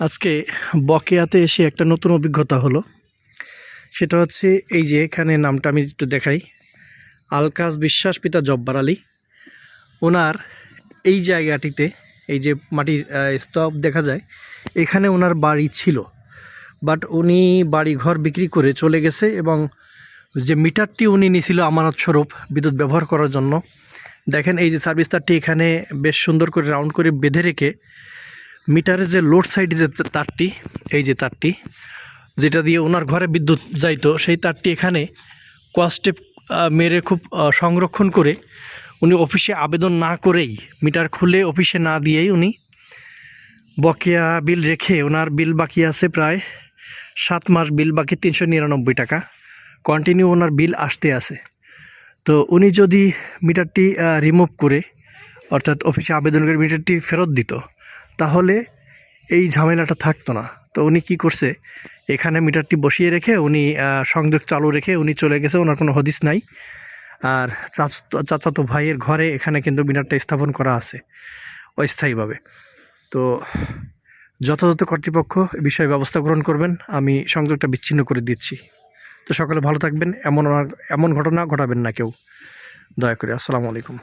আজকে বকেয়াতে এসে একটা নতুন অভিজ্ঞতা হলো। সেটা হচ্ছে এই যে এখানে নামটা আমি একটু দেখাই। আলকাজ বিশ্বাস পিতা জব্বার আলী। ওনার এই জায়গাটিতে, এই যে মাটির স্তব দেখা যায়, এখানে ওনার বাড়ি ছিল। বাট উনি বাড়ি ঘর বিক্রি করে চলে গেছে এবং যে মিটারটি উনি নিয়েছিল আমানত স্বরূপ বিদ্যুৎ ব্যবহার করার জন্য, দেখেন এই যে সার্ভিস তারটি এখানে বেশ সুন্দর করে রাউন্ড করে বেঁধে রেখে মিটারের যে লোড সাইডে যে তারটি, এই যে তারটি, যেটা দিয়ে ওনার ঘরে বিদ্যুৎ যাইতো, সেই তারটি এখানে কোয়াস্টেপ মেরে খুব সংরক্ষণ করে উনি অফিসে আবেদন না করেই, মিটার খুলে অফিসে না দিয়েই উনি বকেয়া বিল রেখে, ওনার বিল বাকি আছে প্রায় সাত মাস বিল, বাকি তিনশো নিরানব্বই টাকা। কন্টিনিউ ওনার বিল আসতে আছে। তো উনি যদি মিটারটি রিমুভ করে, অর্থাৎ অফিসে আবেদন করে মিটারটি ফেরত দিত তাহলে এই ঝামেলাটা থাকতো না। তো উনি কি করছে? এখানে মিটারটি বসিয়ে রেখে উনি সংযোগ চালু রেখে উনি চলে গেছে, ওনার কোনো হদিস নাই। আর চাচাতো চাচাতো ভাইয়ের ঘরে এখানে কিন্তু মিটারটা স্থাপন করা আছে, অস্থায়ীভাবে। তো যথাযথ কর্তৃপক্ষ বিষয়ে ব্যবস্থা গ্রহণ করবেন, আমি সংযোগটা বিচ্ছিন্ন করে দিচ্ছি। তো সকলে ভালো থাকবেন, এমন এমন ঘটনা ঘটাবেন না কেউ। দয়া করে, আসসালামু আলাইকুম।